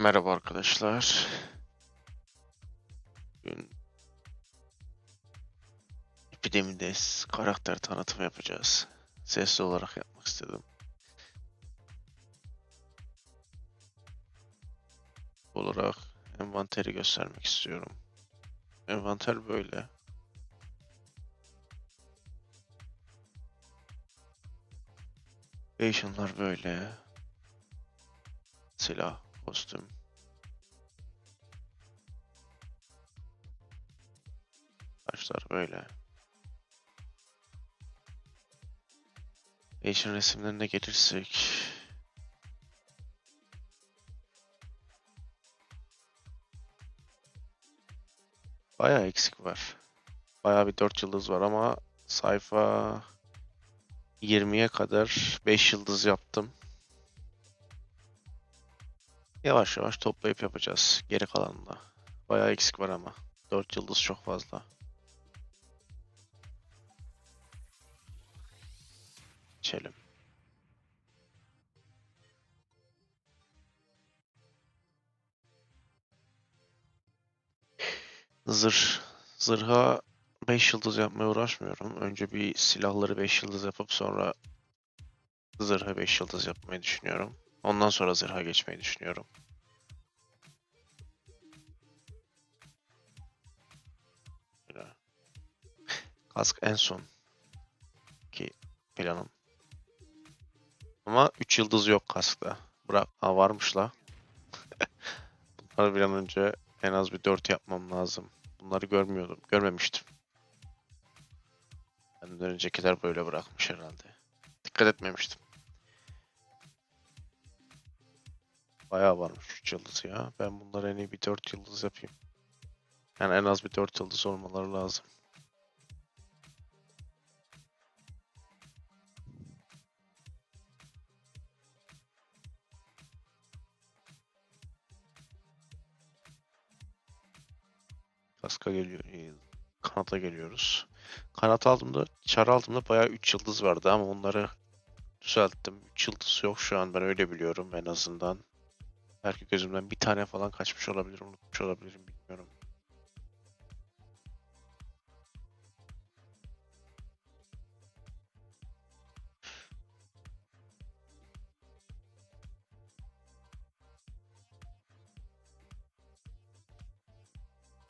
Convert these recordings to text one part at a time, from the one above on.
Merhaba arkadaşlar. Bugün epidemide karakter tanıtımı yapacağız. Sesli olarak yapmak istedim. Olarak envanteri göstermek istiyorum. Envanter böyle. Creation'lar böyle. Silah, kostüm. Taşlar böyle. Creation resimlerine gelirsek. Bayağı eksik var. Bayağı bir 4 yıldız var ama sayfa 20'ye kadar 5 yıldız yaptım. Yavaş yavaş toplayıp yapacağız geri kalanında. Bayağı eksik var ama. 4 yıldız çok fazla. Geçelim. Zırh. Zırha 5 yıldız yapmaya uğraşmıyorum. Önce bir silahları 5 yıldız yapıp sonra zırha 5 yıldız yapmayı düşünüyorum. Ondan sonra zırha geçmeyi düşünüyorum. Kask en son ki planım. Ama 3 yıldız yok kaskta. Bırak. Ha varmış la. Bunları bir an önce en az bir 4 yapmam lazım. Bunları görmüyordum. Görmemiştim. Benden öncekiler böyle bırakmış herhalde. Dikkat etmemiştim. Bayağı varmış 3 yıldız ya. Ben bunları en iyi bir 4 yıldız yapayım. Yani en az bir 4 yıldız olmaları lazım. Kaska geliyor. e, Kanata geliyoruz. Kanat aldığımda, çar aldığımda bayağı 3 yıldız vardı ama onları düzelttim. 3 yıldız yok şu an ben öyle biliyorum en azından. Belki gözümden bir tane falan kaçmış olabilir, unutmuş olabilirim bilmiyorum.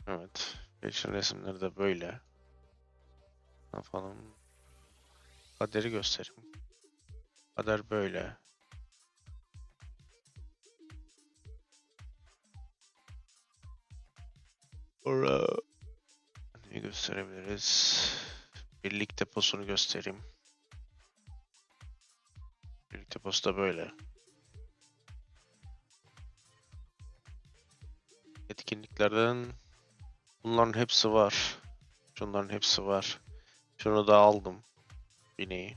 Evet. Gelişen resimleri de böyle. Ne? Kaderi göstereyim. Kader böyle. Sonra ne gösterebiliriz? Birlik deposunu göstereyim. Birlik deposu da böyle. Etkinliklerden bunların hepsi var. Şunların hepsi var. Şunu da aldım. Bineği.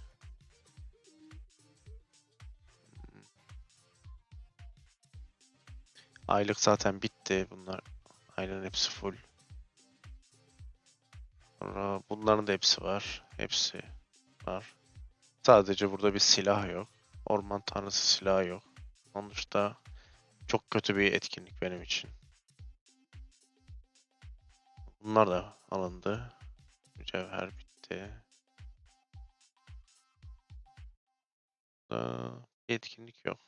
Aylık zaten bitti. Bunlar aynen hepsi full. Sonra bunların da hepsi var. Hepsi var. Sadece burada bir silah yok. Orman tanrısı silahı yok. Sonuçta çok kötü bir etkinlik benim için. Bunlar da alındı. Mücevher bitti. Etkinlik yok.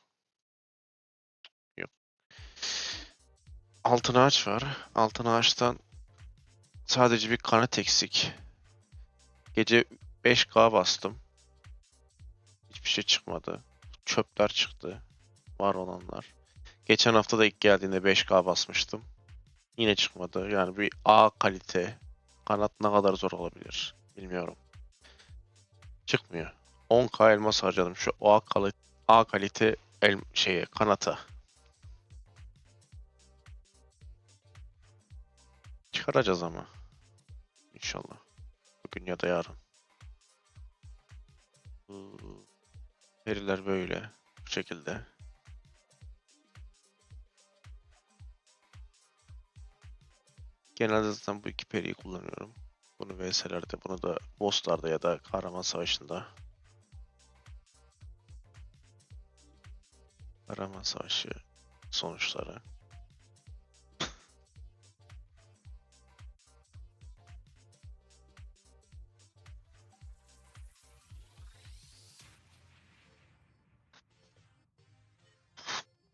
Yok. Altın ağaç var. Altın ağaçtan sadece bir kanat eksik. Gece 5K bastım. Hiçbir şey çıkmadı. Çöpler çıktı. Var olanlar. Geçen hafta da ilk geldiğinde 5K basmıştım. Yine çıkmadı. Yani bir A kalite kanat ne kadar zor olabilir bilmiyorum. Çıkmıyor. 10k elmas harcadım şu A kalite A kalite el şeye kanata. Çıkaracağız ama. İnşallah. Bugün ya da yarın. Veriler böyle. Bu şekilde. Genelde zaten bu iki periyi kullanıyorum. Bunu VS'lerde, bunu da bosslarda ya da kahraman savaşında. Kahraman savaşı sonuçları.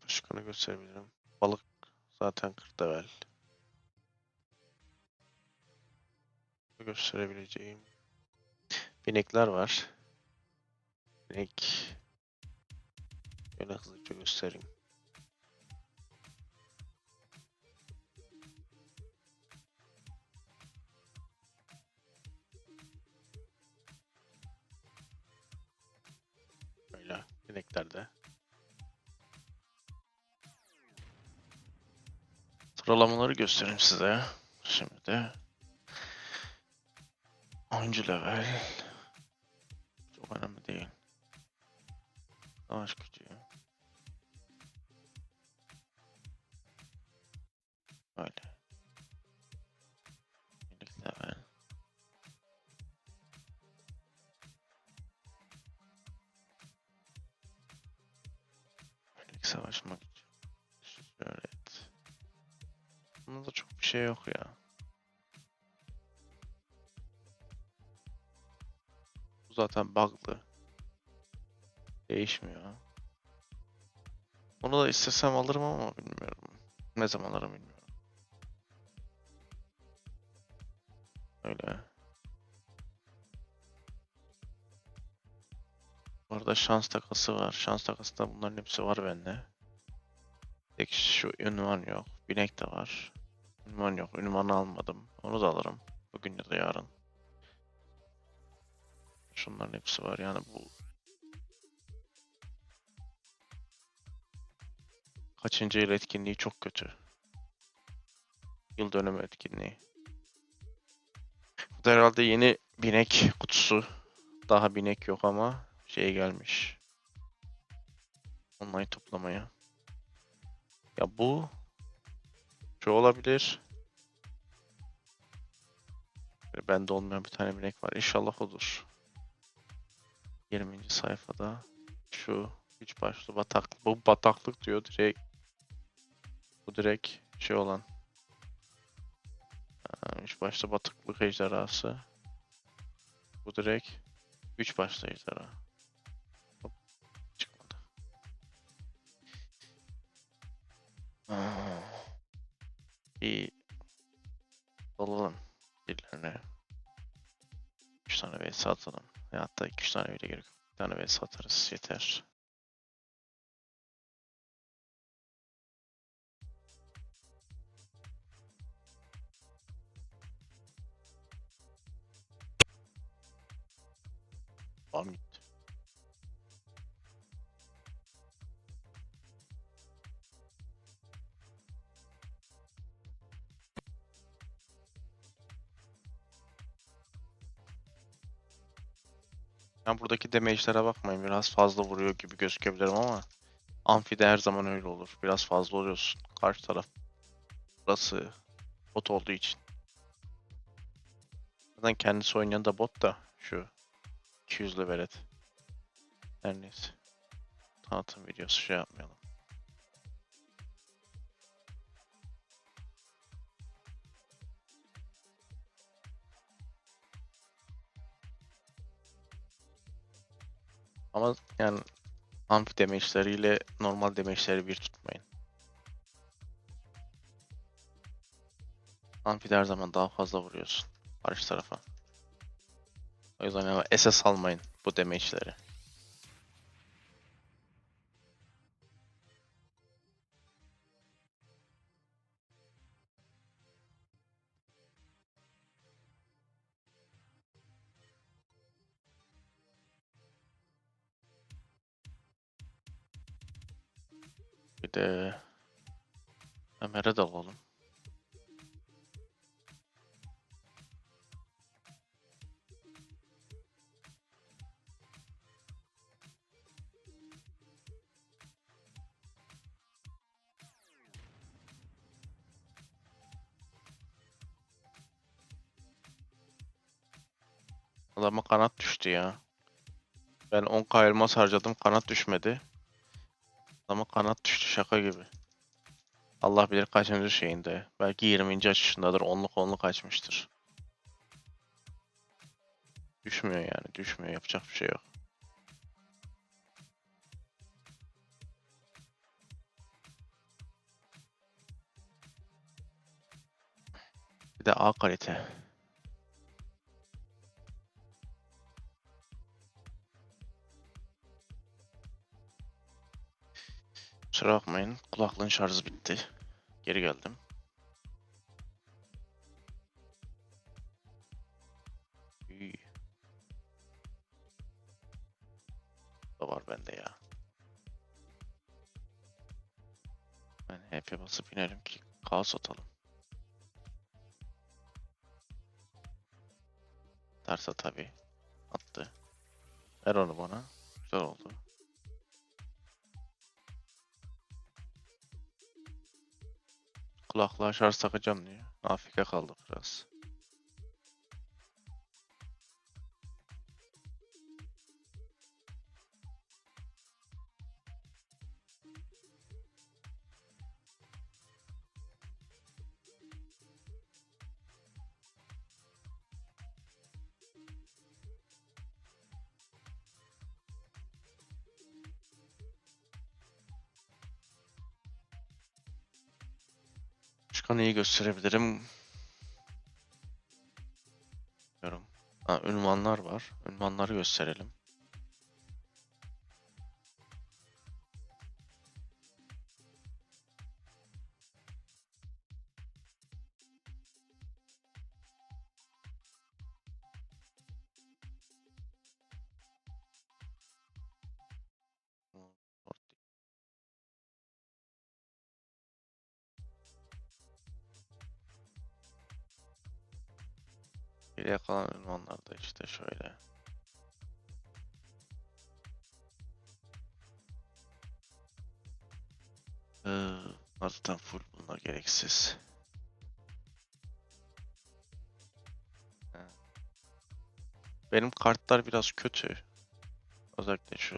Başkanı gösterebilirim. Balık zaten 40 level. Gösterebileceğim. Binekler var. Binek. Şöyle hızlıca göstereyim. Böyle bineklerde. Sıralamaları göstereyim size. Şimdi. 10. level. Çok önemli değil. Savaş gücü. Böyle. Birlik level. Birlik savaşmak için. Şöhret. Bunda da çok bir şey yok ya. Zaten bug'lı. Değişmiyor. Bunu da istesem alırım ama bilmiyorum. Ne zaman alırım bilmiyorum. Öyle. Bu arada şans takası var. Şans takasında bunların hepsi var bende. Tek şu ünvan yok. Binek de var. Ünvan yok. Ünvanı almadım. Onu da alırım. Bugün ya da yarın. Şunların hepsi var. Yani bu kaçıncı yıl etkinliği çok kötü. Yıl dönümü etkinliği. Bu da herhalde yeni binek kutusu. Daha binek yok ama şey gelmiş. Online toplamaya. Ya bu şu olabilir. Bende olmayan bir tane binek var. İnşallah olur. 20. sayfada şu üç başlı bataklık. Bu bataklık diyor direkt. Bu direkt şey olan. Aa, Üç başlı bataklık ejderhası. Bu direkt üç başlı ejderha. Hop, çıkmadı. Bir alalım birilerine. 3 tane vs atalım. Ya hatta 2-3 tane bile gerek yok. Bir tane vs atarız yeter. Gitti. Ben buradaki damage'lere bakmayın. Biraz fazla vuruyor gibi gözükebilirim ama Amfi'de her zaman öyle olur. Biraz fazla oluyorsun. Karşı taraf burası bot olduğu için. Zaten kendisi oynayan da bot da şu 200 levelet. Her neyse. Tanıtım videosu şey yapmayalım. Yani amfi damage'leriyle normal damage'leri bir tutmayın. Amfi'de her zaman daha fazla vuruyorsun karşı tarafa. O yüzden ama SS almayın bu damage'leri. Adama kanat düştü ya. Ben 10k harcadım kanat düşmedi. Adama kanat düştü şaka gibi. Allah bilir kaçıncı şeyinde. Belki 20. açışındadır. Onluk onluk açmıştır. Düşmüyor yani. Düşmüyor. Yapacak bir şey yok. Bir de A kalite. Kusura bakmayın. Kulaklığın şarjı bitti. Geri geldim. Üy. Da var bende ya. Ben HP basıp inelim ki kaos atalım. Derse tabi attı. Ver onu bana. Güzel oldu. Kulaklığa şarj takacağım diyor. Afk kaldı biraz. Başka neyi gösterebilirim? Bilmiyorum. Ha, ünvanlar var. Ünvanları gösterelim. Geriye kalan ünvanlar da işte şöyle. Ee, zaten full bunlar gereksiz. Benim kartlar biraz kötü. Özellikle şu.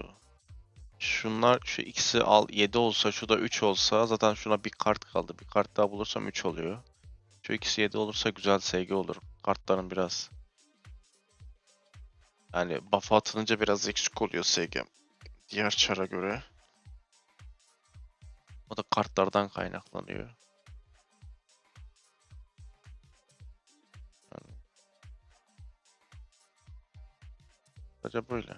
Şunlar şu ikisi al 7 olsa şu da 3 olsa zaten şuna bir kart kaldı. Bir kart daha bulursam 3 oluyor. Şu ikisi 7 olursa güzel SG olur. Kartların biraz yani buff atılınca biraz eksik oluyor SG. Diğer çara göre. O da kartlardan kaynaklanıyor. Yani. Böyle.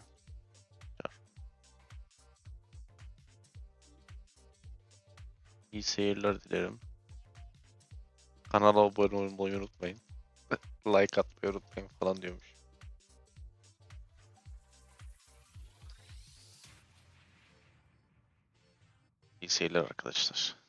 İyi seyirler dilerim. Kanala abone olmayı unutmayın. like atmayı unutmayın falan diyormuş. İyi seyirler arkadaşlar.